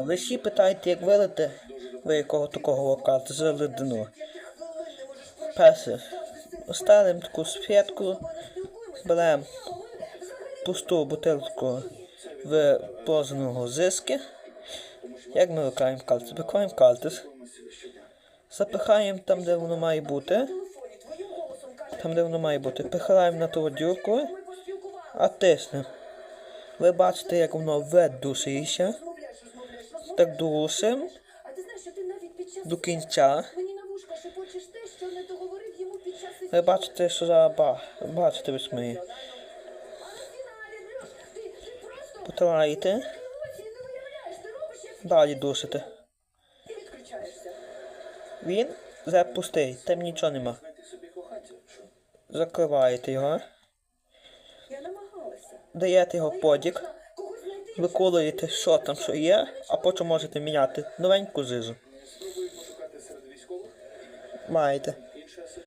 Всі питаєте, як вилити ви якого такого локати з ледину. Перше, ставимо таку сфетку, беремо пусту бутилку в позаного зиски. Як ми викраємо кальцис? Викраємо кальцис. Запихаємо там, де воно має бути. Там, де воно має бути. Пихаємо на ту дюрку, а тиснемо. Ви бачите, як воно видушується. Так душимо А ти знаєш, що ти навіть під час до кінця. мені на вушка шепочеш те, що не договорив йому під час ефіру. Ви бачите, що зараз ба... бачите ви просто Потираєте, далі душите. ти відключаєшся. Він вже пустий, там нічого нема. Закриваєте його, Я намагалася. даєте його подік. Виколуєте, що там що є, а потім можете міняти новеньку зизу. Маєте.